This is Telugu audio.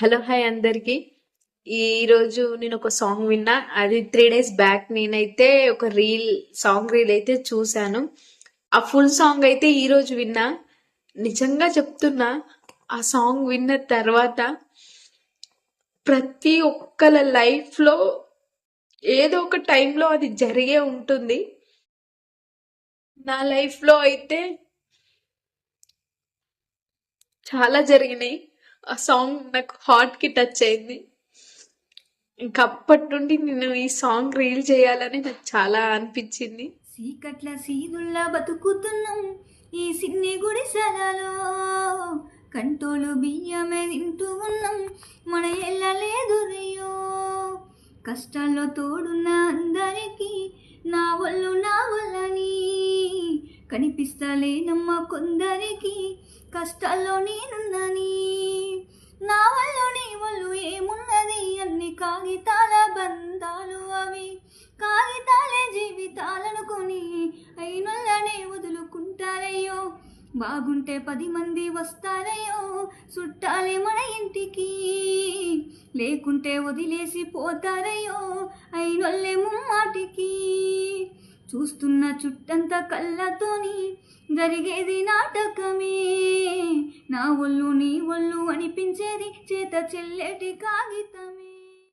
హలో హాయ్ అందరికి. ఈరోజు నేను ఒక సాంగ్ విన్నా. అది త్రీ డేస్ బ్యాక్ నేనైతే ఒక రీల్ సాంగ్ రీల్ అయితే చూశాను. ఆ ఫుల్ సాంగ్ అయితే ఈరోజు విన్నా. నిజంగా చెప్తున్నా ఆ సాంగ్ విన్న తర్వాత ప్రతి ఒక్కల లైఫ్లో ఏదో ఒక టైంలో అది జరిగే ఉంటుంది. నా లైఫ్లో అయితే చాలా జరిగినాయి. ఆ సాంగ్ నాకు హార్ట్కి టచ్ అయింది. ఇంకా అప్పటి నుండి నేను ఈ సాంగ్ రీల్ చేయాలని నాకు చాలా అనిపించింది. సీకట్ల సీదుల్లా బతుకుతున్నాం ఈ సిన్ని గుడిసెలలో కంటోలు బియ్యమే తింటూ ఉన్నాం మన ఎల్లలేదు రియో కష్టాల్లో తోడున్న అందరికీ నా వల్లు నా వల్లని. కనిపిస్తలేనమ్మ కొందరికి కష్టాల్లో నేనున్నని నా వల్ల నీ వల్లు ఏమున్నది? అన్ని కాగితాల బంధాలు అవి. కాగితాలే జీవితాలనుకొని అయినొల్లనే వదులుకుంటారయ్యో. బాగుంటే పది మంది వస్తారయ్యో. చుట్టాలే మన ఇంటికి. లేకుంటే వదిలేసి పోతారయ్యో. అయినొల్లే ముమ్మాటికి. చూస్తున్న చుట్టంతా కళ్ళతోని జరిగేది నాటకమే. నా ఒళ్ళు నీ ఒళ్ళు అనిపించేది చేత చెల్లెటి కాగితమే.